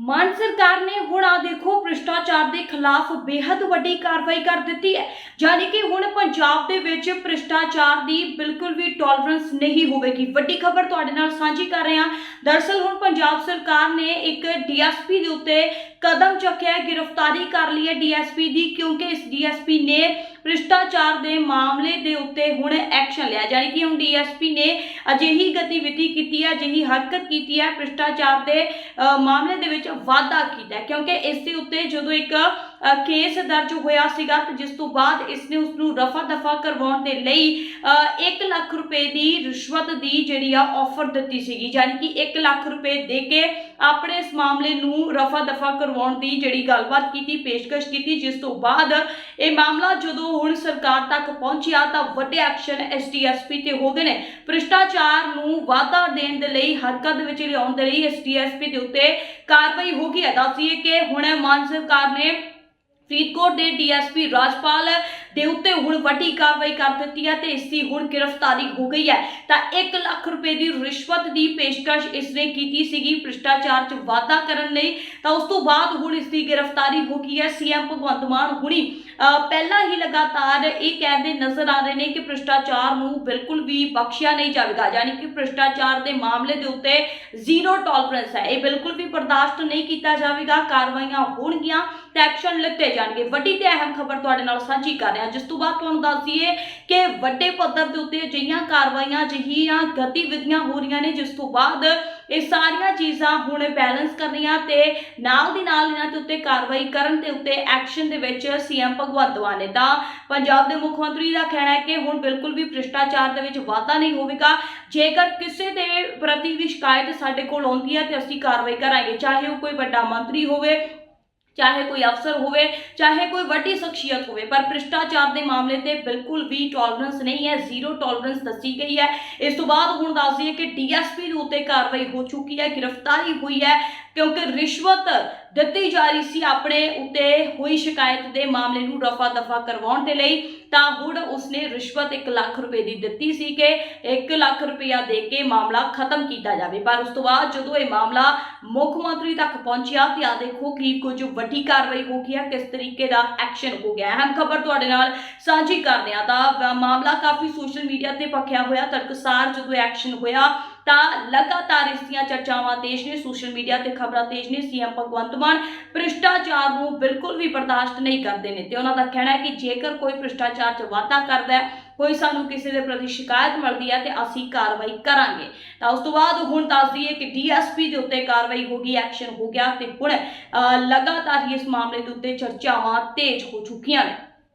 ਮਾਨ ਸਰਕਾਰ ਨੇ ਹੁਣ ਆ ਦੇਖੋ, ਭ੍ਰਿਸ਼ਟਾਚਾਰ ਦੇ ਖਿਲਾਫ ਬੇहद ਵੱਡੀ ਕਾਰਵਾਈ ਕਰ ਦਿੱਤੀ ਹੈ। ਯਾਨੀ ਕਿ ਹੁਣ ਪੰਜਾਬ ਦੇ ਵਿੱਚ ਭ੍ਰਿਸ਼ਟਾਚਾਰ ਦੀ ਬਿਲਕੁਲ ਵੀ ਟੋਲਰੈਂਸ ਨਹੀਂ ਹੋਵੇਗੀ। ਵੱਡੀ ਖਬਰ ਤੁਹਾਡੇ ਨਾਲ ਸਾਂਝੀ ਕਰ ਰਹੇ। ਹਾਂ ਦਰਅਸਲ ਹੁਣ ਪੰਜਾਬ ਸਰਕਾਰ ਨੇ ਇੱਕ ਡੀਐਸਪੀ ਦੇ ਉੱਤੇ ਕਦਮ ਚੁੱਕਿਆ, ਗ੍ਰਿਫਤਾਰੀ ਕਰ ਲਈ ਹੈ ਡੀਐਸਪੀ ਦੀ, ਕਿਉਂਕਿ ਇਸ ਡੀਐਸਪੀ ਨੇ ਭ੍ਰਿਸ਼ਟਾਚਾਰ ਦੇ ਮਾਮਲੇ ਦੇ ਉੱਤੇ ਹੁਣ ਐਕਸ਼ਨ ਲਿਆ। ਯਾਨੀ ਕਿ ਹੁਣ ਡੀਐਸਪੀ ਨੇ ਅਜਿਹੀ ਗਤੀਵਿਧੀ ਕੀਤੀ ਹੈ, ਅਜਿਹੀ ਹਰਕਤ ਕੀਤੀ ਹੈ, ਭ੍ਰਿਸ਼ਟਾਚਾਰ ਦੇ ਮਾਮਲੇ ਦੇ ਵਿੱਚ ਵਾਧਾ ਕੀਤਾ ਕਿਉਂਕਿ ਇਸ ਦੇ ਉੱਤੇ ਜਦੋਂ ਇੱਕ ਕੇਸ ਦਰਜ ਹੋਇਆ ਸੀਗਾ ਤੇ ਜਿਸ ਤੋਂ ਬਾਅਦ ਇਸ ਨੇ ਉਸ ਨੂੰ ਰਫਾ ਦਫਾ ਕਰਵਾਉਣ ਦੇ ਲਈ 1 ਲੱਖ ਰੁਪਏ ਦੀ ਰਿਸ਼ਵਤ ਦੀ ਜਿਹੜੀ ਆ ਆਫਰ ਦਿੱਤੀ ਸੀਗੀ। ਯਾਨੀ ਕਿ 1 ਲੱਖ ਰੁਪਏ ਦੇ ਕੇ ਆਪਣੇ ਇਸ ਮਾਮਲੇ ਨੂੰ ਰਫਾ ਦਫਾ ਕਰਵਾਉਣ ਦੀ ਜਿਹੜੀ ਗੱਲਬਾਤ ਕੀਤੀ, ਪੇਸ਼ਕਸ਼ ਕੀਤੀ, ਜਿਸ ਤੋਂ ਬਾਅਦ ਇਹ ਮਾਮਲਾ ਜਦੋਂ ਹੁਣ ਸਰਕਾਰ ਤੱਕ ਪਹੁੰਚਿਆ ਤਾਂ ਵੱਡੇ ਐਕਸ਼ਨ ਐਸਟੀਐਸਪੀ ਤੇ ਹੋ ਗਏ ਨੇ। ਭ੍ਰਿਸ਼ਟਾਚਾਰ ਨੂੰ ਵਾਧਾ ਦੇਣ ਦੇ ਲਈ, ਹਰਕਤ ਦੇ ਵਿੱਚ ਲਿਆਉਣ ਦੇ ਲਈ ਐਸਟੀਐਸਪੀ ਦੇ ਉੱਤੇ ਕਾਰਵਾਈ ਹੋ ਗਈ। ਹੈ ਦੱਸੀਏ ਕਿ ਹੁਣ ਮਾਨ ਸਰਕਾਰ ਨੇ ਫਰੀਦਕੋਟ ਦੇ ਡੀਐਸਪੀ ਰਾਜਪਾਲ ਦੇ ਉੱਤੇ ਹੁਣ ਵੱਡੀ ਕਾਰਵਾਈ ਕਰ ਦਿੱਤੀ ਹੈ ਤੇ ਇਸ ਦੀ ਹੁਣ ਗ੍ਰਿਫਤਾਰੀ ਹੋ ਗਈ ਹੈ। ਤਾਂ 1 ਲੱਖ ਰੁਪਏ ਦੀ ਰਿਸ਼ਵਤ ਦੀ ਪੇਸ਼ਕਸ਼ ਇਸ ਨੇ ਕੀਤੀ ਸੀਗੀ ਭ੍ਰਿਸ਼ਟਾਚਾਰ 'ਚ ਵਾਧਾ ਕਰਨ ਲਈ। ਤਾਂ ਉਸ ਤੋਂ ਬਾਅਦ ਹੁਣ ਇਸ ਦੀ ਗ੍ਰਿਫਤਾਰੀ ਹੋ ਗਈ ਹੈ ਸੀਐਮ ਭਗਵੰਤ ਮਾਨ ਹੁਣੀ। ਪਹਿਲਾਂ ਹੀ ਲਗਾਤਾਰ ਇਹ ਕਹਿੰਦੇ ਨਜ਼ਰ ਆ ਰਹੇ ਨੇ ਕਿ ਭ੍ਰਿਸ਼ਟਾਚਾਰ ਨੂੰ ਬਿਲਕੁਲ ਵੀ ਬਖਸ਼ਿਆ ਨਹੀਂ ਜਾਵੇਗਾ, ਯਾਨੀ ਕਿ ਭ੍ਰਿਸ਼ਟਾਚਾਰ ਦੇ ਮਾਮਲੇ ਦੇ ਉੱਤੇ ਜ਼ੀਰੋ ਟੋਲਰੈਂਸ ਹੈ। ਇਹ ਬਿਲਕੁਲ ਵੀ ਬਰਦਾਸ਼ਤ ਨਹੀਂ ਕੀਤਾ ਜਾਵੇਗਾ, ਕਾਰਵਾਈਆਂ ਹੋਣਗੀਆਂ ਤੇ ਐਕਸ਼ਨ ਲਿੱਤੇ ਜਾਣਗੇ। ਵੱਡੀ ਤੇ ਅਹਿਮ ਖਬਰ ਤੁਹਾਡੇ ਨਾਲ ਸਾਂਝੀ ਕਰ ਰਹੇ ਜਿਸ ਤੋਂ ਬਾਅਦ ਤੁਹਾਨੂੰ ਦੱਸ ਦਈਏ ਕਿ ਵੱਡੇ ਪੱਧਰ ਦੇ ਉੱਤੇ ਅਜਿਹੀਆਂ ਕਾਰਵਾਈਆਂ, ਅਜਿਹੀਆਂ ਗਤੀਵਿਧੀਆਂ ਹੋ ਰਹੀਆਂ ਨੇ, ਜਿਸ ਤੋਂ ਬਾਅਦ ਇਹ ਸਾਰੀਆਂ ਚੀਜ਼ਾਂ ਹੁਣ ਬੈਲੈਂਸ ਕਰਨੀਆਂ ਤੇ ਨਾਲ ਦੀ ਨਾਲ ਇਹਨਾਂ ਦੇ ਉੱਤੇ ਕਾਰਵਾਈ ਕਰਨ ਦੇ ਉੱਤੇ ਐਕਸ਼ਨ ਦੇ ਵਿੱਚ ਸੀਐਮ ਭਗਵੰਤ ਮਾਨ ਨੇ। ਤਾਂ ਪੰਜਾਬ ਦੇ ਮੁੱਖ ਮੰਤਰੀ ਦਾ ਕਹਿਣਾ ਹੈ ਕਿ ਹੁਣ ਬਿਲਕੁਲ ਵੀ ਭ੍ਰਿਸ਼ਟਾਚਾਰ ਦੇ ਵਿੱਚ ਵਾਧਾ ਨਹੀਂ ਹੋਵੇਗਾ। ਜੇਕਰ ਕਿਸੇ ਦੇ ਪ੍ਰਤੀ ਵੀ ਸ਼ਿਕਾਇਤ ਸਾਡੇ ਕੋਲ ਆਉਂਦੀ ਹੈ ਤੇ ਅਸੀਂ ਕਾਰਵਾਈ ਕਰਾਂਗੇ, ਚਾਹੇ ਉਹ ਕੋਈ ਵੱਡਾ ਮੰਤਰੀ ਹੋਵੇ ਚਾਹੇ ਕੋਈ ਅਫਸਰ ਹੋਵੇ, ਚਾਹੇ ਕੋਈ ਵੱਡੀ ਸ਼ਖਸੀਅਤ ਹੋਵੇ, ਪਰ ਭ੍ਰਿਸ਼ਟਾਚਾਰ ਦੇ ਮਾਮਲੇ ਤੇ ਬਿਲਕੁਲ ਵੀ ਟੋਲਰੈਂਸ ਨਹੀਂ ਹੈ ਜ਼ੀਰੋ ਟੋਲਰੈਂਸ ਦੱਸੀ ਗਈ ਹੈ। ਇਸ ਤੋਂ ਬਾਅਦ ਹੁਣ ਦੱਸ ਦਈਏ ਕਿ ਡੀਐਸਪੀ ਦੇ ਉੱਤੇ ਕਾਰਵਾਈ ਹੋ ਚੁੱਕੀ ਹੈ, ਗ੍ਰਿਫਤਾਰੀ ਹੋਈ ਹੈ, ਕਿਉਂਕਿ ਰਿਸ਼ਵਤ ਦਿੱਤੀ ਜਾ ਰਹੀ ਸੀ ਆਪਣੇ ਉੱਤੇ ਹੋਈ ਸ਼ਿਕਾਇਤ ਦੇ ਮਾਮਲੇ ਨੂੰ ਰਫਾ ਦਫਾ ਕਰਵਾਉਣ ਦੇ ਲਈ, ਤਾਂ ਹੁਣ ਉਸਨੇ ਰਿਸ਼ਵਤ 1 ਲੱਖ ਰੁਪਏ ਦੀ ਦਿੱਤੀ ਸੀ ਕਿ 1 ਲੱਖ ਰੁਪਇਆ ਦੇ ਕੇ ਮਾਮਲਾ ਖਤਮ ਕੀਤਾ ਜਾਵੇ। ਪਰ ਉਸ ਤੋਂ ਬਾਅਦ ਜਦੋਂ ਇਹ ਮਾਮਲਾ ਮੁੱਖ ਮੰਤਰੀ ਤੱਕ ਪਹੁੰਚਿਆ ਤੇ ਆ ਦੇਖੋ ਕਿ ਕੁਝ ਵੱਡੀ ਕਾਰਵਾਈ ਹੋ ਗਈ ਹੈ, ਕਿਸ ਤਰੀਕੇ ਦਾ ਐਕਸ਼ਨ ਹੋ ਗਿਆ ਹੈ? ਅਹਿਮ ਖਬਰ ਤੁਹਾਡੇ ਨਾਲ ਸਾਂਝੀ ਕਰਦੇ ਹਾਂ। ਤਾਂ ਮਾਮਲਾ ਕਾਫੀ ਸੋਸ਼ਲ ਮੀਡੀਆ ਤੇ ਪੱਖਿਆ ਹੋਇਆ, ਤੜਕਸਾਰ ਜਦੋਂ ਐਕਸ਼ਨ ਹੋਇਆ, ਤਾਂ ਲਗਾਤਾਰ ਇਸ ਦੀਆਂ ਚਰਚਾਵਾਂ ਤੇਜ਼ ਨੇ ਸੋਸ਼ਲ ਮੀਡੀਆ ਤੇ ਖਬਰਾਂ ਤੇਜ਼ ਨੇ ਸੀਐਮ ਭਗਵੰਤ ਮਾਨ ਭ੍ਰਿਸ਼ਟਾਚਾਰ ਨੂੰ ਬਿਲਕੁਲ ਵੀ ਬਰਦਾਸ਼ਤ ਨਹੀਂ ਕਰਦੇ ਨੇ। ਤੇ ਉਹਨਾਂ ਦਾ ਕਹਿਣਾ ਹੈ ਕਿ ਜੇਕਰ ਕੋਈ ਭ੍ਰਿਸ਼ਟਾਚਾਰ 'ਚ ਵਾਧਾ ਕਰਦਾ ਹੈ ਕੋਈ ਸਾਨੂੰ ਕਿਸੇ ਦੇ ਪ੍ਰਤੀ ਸ਼ਿਕਾਇਤ ਮਿਲਦੀ ਹੈ ਤੇ ਅਸੀਂ ਕਾਰਵਾਈ ਕਰਾਂਗੇ। ਤਾਂ ਉਸ ਤੋਂ ਬਾਅਦ ਹੁਣ ਦੱਸ ਦਈਏ ਕਿ ਡੀਐਸਪੀ ਦੇ ਉੱਤੇ ਕਾਰਵਾਈ ਹੋ ਗਈ, ਐਕਸ਼ਨ ਹੋ ਗਿਆ ਤੇ ਹੁਣ ਲਗਾਤਾਰ ਹੀ ਇਸ ਮਾਮਲੇ ਦੇ ਉੱਤੇ ਚਰਚਾਵਾਂ ਤੇਜ਼ ਹੋ ਚੁੱਕੀਆਂ ਨੇ।